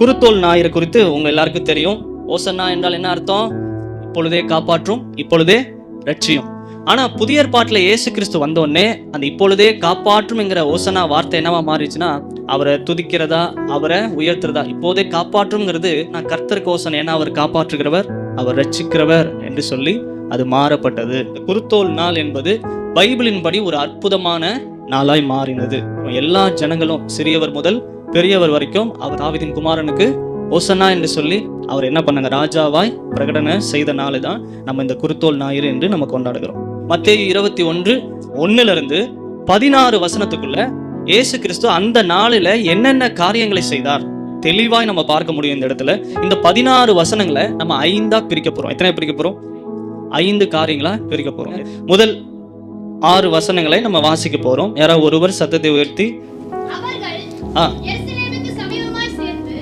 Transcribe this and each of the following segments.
குருத்தோல் ஞாயிறு குறித்து உங்க எல்லாருக்கும் தெரியும். ஓசன்னா என்றால் என்ன அர்த்தம்? இப்பொழுதே காப்பாற்றும் இப்பொழுதே ரட்சியும். ஆனா புதிய ஏற்பாட்டில் இயேசு கிறிஸ்து வந்தோடனே அந்த இப்பொழுதே காப்பாற்றும்ங்கிற ஓசனா வார்த்தை என்னவா மாறிச்சுன்னா அவரை துதிக்கிறதா அவரை உயர்த்துறதா இப்போதே காப்பாற்றுங்கிறது நான் கர்த்தருக்கு ஓசனை ஏன்னா அவர் காப்பாற்றுகிறவர் அவர் ரட்சிக்கிறவர் என்று சொல்லி அது மாறப்பட்டது. குருத்தோல் நாள் என்பது பைபிளின்படி ஒரு அற்புதமான நாளாய் மாறினது. எல்லா ஜனங்களும் சிறியவர் முதல் பெரியவர் வரைக்கும் அவர் தாவிதின் குமாரனுக்கு ஓசனா என்று சொல்லி அவர் என்ன பண்ணாங்க ராஜாவாய் பிரகடனை செய்த நாள் தான் நம்ம இந்த குருத்தோல் ஞாயிறு என்று நம்ம கொண்டாடுகிறோம். மத்திய இருபத்தி ஒன்று ஒண்ணுல இருந்து பதினாறு வசனத்துக்குள்ள இயேசு கிறிஸ்து அந்த நாளில என்னென்ன காரியங்களை செய்தார் தெளிவாய் நம்ம பார்க்க முடியும் இந்த இடத்துல. இந்த பதினாறு வசனங்களை நம்ம ஐந்தா பிரிக்க போறோம். எத்தனை பிரிக்க போறோம்? ஐந்து காரியங்களா பிரிக்க போறோம். முதல் ஆறு வசனங்களை நம்ம வாசிக்க போறோம். யாராவது ஒருவர் சத்தத்தை உயர்த்தி சேர்ந்து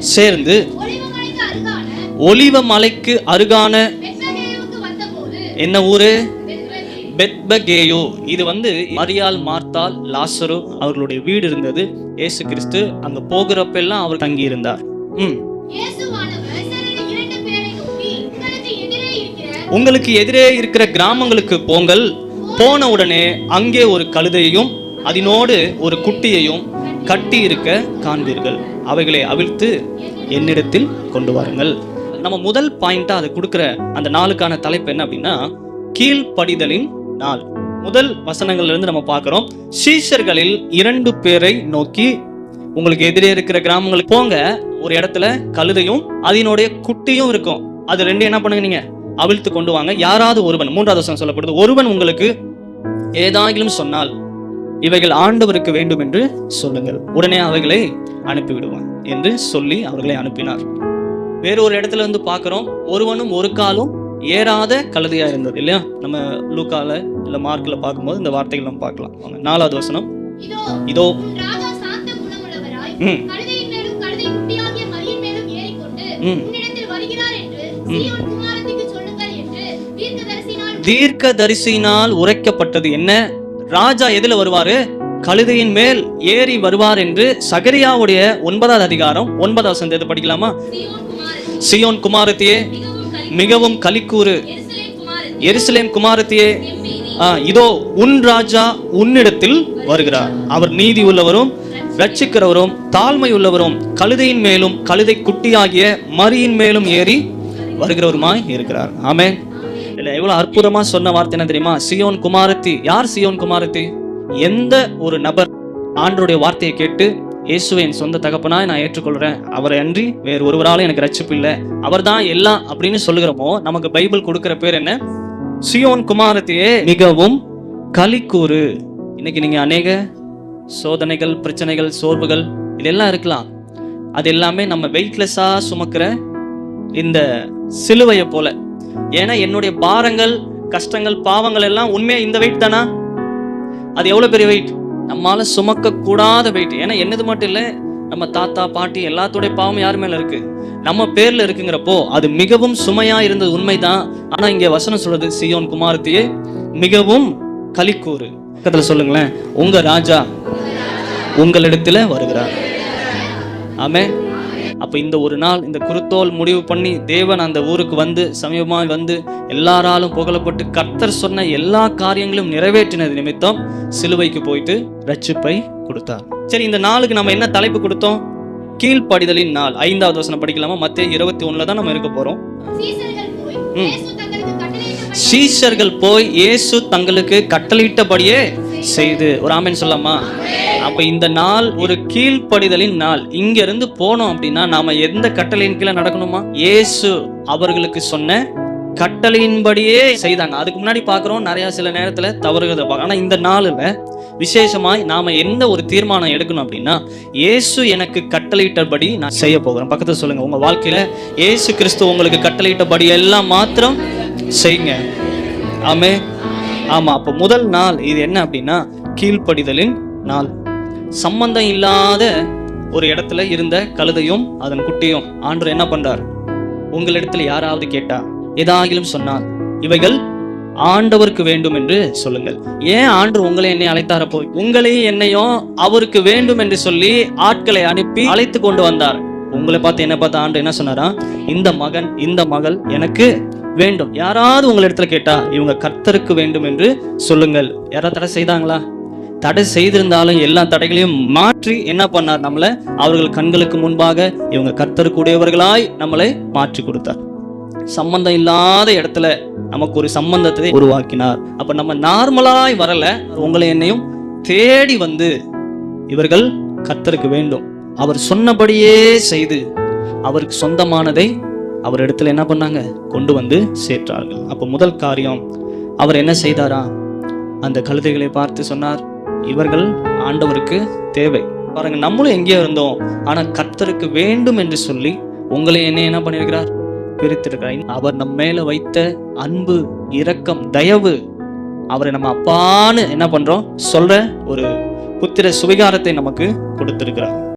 சேர்ந்து ஒலிவ மலைக்கு அருகான என்ன ஊரு? பெத்பகேயோ. இது வந்து மரியாள் மார்த்தால் லாசரு அவர்களுடைய வீடு இருந்தது. ஏசு கிறிஸ்து அங்க போகிறப்பெல்லாம் அவர் தங்கி இருந்தார் ம். உங்களுக்கு எதிரே இருக்கிற உங்களுக்கு எதிரே இருக்கிற கிராமங்களுக்கு போங்கள். போன உடனே அங்கே ஒரு கழுதையையும் அதனோடு ஒரு குட்டியையும் கட்டி இருக்க காண்பீர்கள். அவைகளை அவிழ்த்து என்னிடத்தில் கொண்டு வாருங்கள். நம்ம முதல் பாயிண்டா அதை கொடுக்குற அந்த நாளுக்கான தலைப்பு என்ன அப்படின்னா கீழ்ப்படிதலின் நாள். முதல் வசனங்கள்ல இருந்து நம்ம பார்க்கிறோம். சீஷர்களில் இரண்டு பேரை நோக்கி உங்களுக்கு எதிரே இருக்கிற கிராமங்களுக்கு போங்க. ஒரு இடத்துல கழுதையும் அதனுடைய குட்டியும் இருக்கும். அது ரெண்டு என்ன பண்ணுங்க நீங்க? அவிழ்த்து கொண்டு வாங்க. யாராவது ஒருவன் மூன்றாவது வசனம் சொல்லப்படுது ஒருவன் உங்களுக்கு ஏதாகிலும் சொன்னால் இவைகள் ஆண்டவருக்கு வேண்டும் என்று சொல்லுங்கள். உடனே அவைகளை அனுப்பிவிடுவான் என்று சொல்லி அவர்களை அனுப்பினார். வேறொரு இடத்துல வந்து பார்க்கிறோம். ஒருவனும் ஒரு காலும் ஏறாத கழுதையா இருந்தது இல்லையா? நம்ம லூக்கால இல்ல மார்க்ல பார்க்கும்போது இந்த வார்த்தைகள் நம்ம பார்க்கலாம். நாலாவது வசனம். இதோ தீர்க்க தரிசினால் உரைக்கப்பட்டது என்ன? ராஜா எதுல வருவாரு? கழுதையின் மேல் ஏறி வருவார் என்று சகரியாவுடைய ஒன்பதாவது அதிகாரம் ஒன்பதாவது வசனத்தை படிக்கலாமா? சியோன் குமாரத்தியே மிகவும் கலிக்கூறு. எருசலேம் குமாரத்தியே இதோ உன் ராஜா உன்னிடத்தில் வருகிறார். அவர் நீதி உள்ளவரும் ரட்சிக்கிறவரும் தாழ்மை உள்ளவரும் கழுதையின் மேலும் கழுதை குட்டியாகிய மரியின் மேலும் ஏறி வருகிறவருமாய் இருக்கிறார். ஆமேன். இல்ல எவ்வளவு அற்புதமா சொன்ன வார்த்தை என்ன தெரியுமா? சியோன் குமாரத்தி. யார் சியோன் குமாரத்தி? எந்த ஒரு நபர் ஆண்டருடைய வார்த்தையை கேட்டு இயேசுவை என் சொந்த தகப்பனாய் நான் ஏற்றுக்கொள்கிறேன் அவரை அன்றி வேறு ஒருவராலும் எனக்கு ரட்சிப்பு இல்லை. அவர்தான் எல்லாம் அப்படின்னு சொல்லுகிறோமோ நமக்கு பைபிள் கொடுக்குற பேர் என்ன? சியோன் குமாரத்தையே மிகவும் கலிக்கூறு இன்னைக்கு நீங்கள் அநேக சோதனைகள் பிரச்சனைகள் சோர்வுகள் இதெல்லாம் இருக்கலாம். அது எல்லாமே நம்ம வெயிட்லெஸ்ஸாக சுமக்கிற இந்த சிலுவையை போல. ஏன்னா என்னுடைய பாரங்கள் கஷ்டங்கள் பாவங்கள் எல்லாம் உண்மையா இந்த வெயிட் தானா? அது எவ்வளவு பெரிய வெயிட் நம்மால சுமக்க கூடாத வெயிட் ஏன்னா என்னது மட்டும் இல்லை நம்ம தாத்தா பாட்டி எல்லாத்தோடைய பாவம் யார் மேல இருக்கு? நம்ம பேர்ல இருக்குங்கிறப்போ அது மிகவும் சுமையா இருந்தது உண்மைதான். ஆனா இங்க வசனம் சொல்றது சியோன் குமாரத்தியே மிகவும் கலிக்கூறு. பக்கத்துல சொல்லுங்களேன் உங்க ராஜா உங்களிடத்துல வருகிறார். ஆமே அப்ப இந்த ஒரு நாள் இந்த குருத்தோல் முடிவு பண்ணி தேவன் அந்த ஊருக்கு வந்து சமீபமாய் வந்து எல்லாராலும் புகழப்பட்டு கர்த்தர் சொன்ன எல்லா காரியங்களும் நிறைவேற்றினது நிமித்தம் சிலுவைக்கு போயிட்டு ரட்சிப்பை கொடுத்தார். சரி இந்த நாளுக்கு நம்ம என்ன தலைப்பு கொடுத்தோம்? கீழ்ப்படிதலின் நாள். ஐந்தாவது வசனம் படிக்கலாமா? மத்திய இருபத்தி ஒண்ணுல தான் நம்ம இருக்க போறோம். சீசர்கள் போய் ம். இயேசு தங்களுக்கு கட்டளையிட்டபடி சீஷர்கள் போய் இயேசு தங்களுக்கு கட்டளையிட்டபடியே செய்து ஒரு ஆமேன் சொல்லாமா அப்போ இந்த நாள் ஒரு கீழ்ப்படிதலின் நாள். இங்கிருந்து போனோம் அப்படின்னா நாம எந்த கட்டளையின் கீழே நடக்கணுமா? ஏசு அவர்களுக்கு சொன்ன கட்டளையின்படியே செய்தாங்க. அதுக்கு முன்னாடி பார்க்குறோம் நிறையா சில நேரத்தில் தவறுகிறத ஆனால் இந்த நாளில் விசேஷமாய் நாம் எந்த ஒரு தீர்மானம் எடுக்கணும் அப்படின்னா ஏசு எனக்கு கட்டளையிட்டபடி நான் செய்ய போகிறேன். பக்கத்தில் சொல்லுங்கள் உங்கள் வாழ்க்கையில் ஏசு கிறிஸ்து உங்களுக்கு கட்டளையிட்டபடி எல்லாம் மாத்திரம் செய்யுங்க. ஆமே ஆமா அப்ப முதல் நாள் இது என்ன அப்படின்னா கீழ்ப்படிதலின் நாள். சம்பந்தம் இல்லாத ஒரு இடத்துல இருந்த கழுதையும் அதன் குட்டியும் ஆண்டவர் என்ன பண்றார்? உங்களிடத்துல யாராவது கேட்டா ஏதாகிலும் சொன்னால் இவைகள் ஆண்டவருக்கு வேண்டும் என்று சொல்லுங்கள். ஏன் ஆண்டு உங்களை என்னை அழைத்தார போய் உங்களையும் என்னையும் அவருக்கு வேண்டும் என்று சொல்லி ஆட்களை அனுப்பி அழைத்து கொண்டு வந்தார். உங்களை பார்த்து என்ன பார்த்து ஆண்டு என்ன சொன்னாரா? இந்த மகன் இந்த மகள் எனக்கு வேண்டும். யாராவது உங்கள் இடத்துல கேட்டா இவங்க கர்த்தருக்கு வேண்டும் என்று சொல்லுங்கள். யாராவது தடை செய்தாங்களா? தடை செய்திருந்தாலும் எல்லா தடைகளையும் மாற்றி என்ன பண்ணார்? நம்மளை அவர்கள் கண்களுக்கு முன்பாக இவங்க கர்த்தருக்குடையவர்களாய் நம்மளை மாற்றி கொடுத்தார். சம்பந்தம் இல்லாத இடத்துல நமக்கு ஒரு சம்பந்தத்தை உருவாக்கினார். அப்ப நம்ம நார்மலாய் வரல உங்களை என்னையும் தேடி வந்து இவர்கள் கர்த்தருக்கு வேண்டும். அவர் சொன்னபடியே செய்து அவருக்கு சொந்தமானதை அவர் இடத்துல என்ன பண்ணாங்க? கொண்டு வந்து சேர்த்தார்கள். அப்போ முதல் காரியம் அவர் என்ன செய்தாரா? அந்த கழுதைகளை பார்த்து சொன்னார் இவர்கள் ஆண்டவருக்கு தேவை. பாருங்க நம்மளும் எங்கேயோ இருந்தோம். ஆனால் கர்த்தருக்கு வேண்டும் என்று சொல்லி உங்களை என்ன என்ன பண்ணியிருக்கிறார்? பிரித்திருக்கிறார். அவர் நம்ம மேல வைத்த அன்பு இரக்கம் தயவு அவரை நம்ம அப்பான்னு என்ன பண்றோம்? சொல்ற ஒரு புத்திர சுவிகாரத்தை நமக்கு கொடுத்திருக்கிறார்.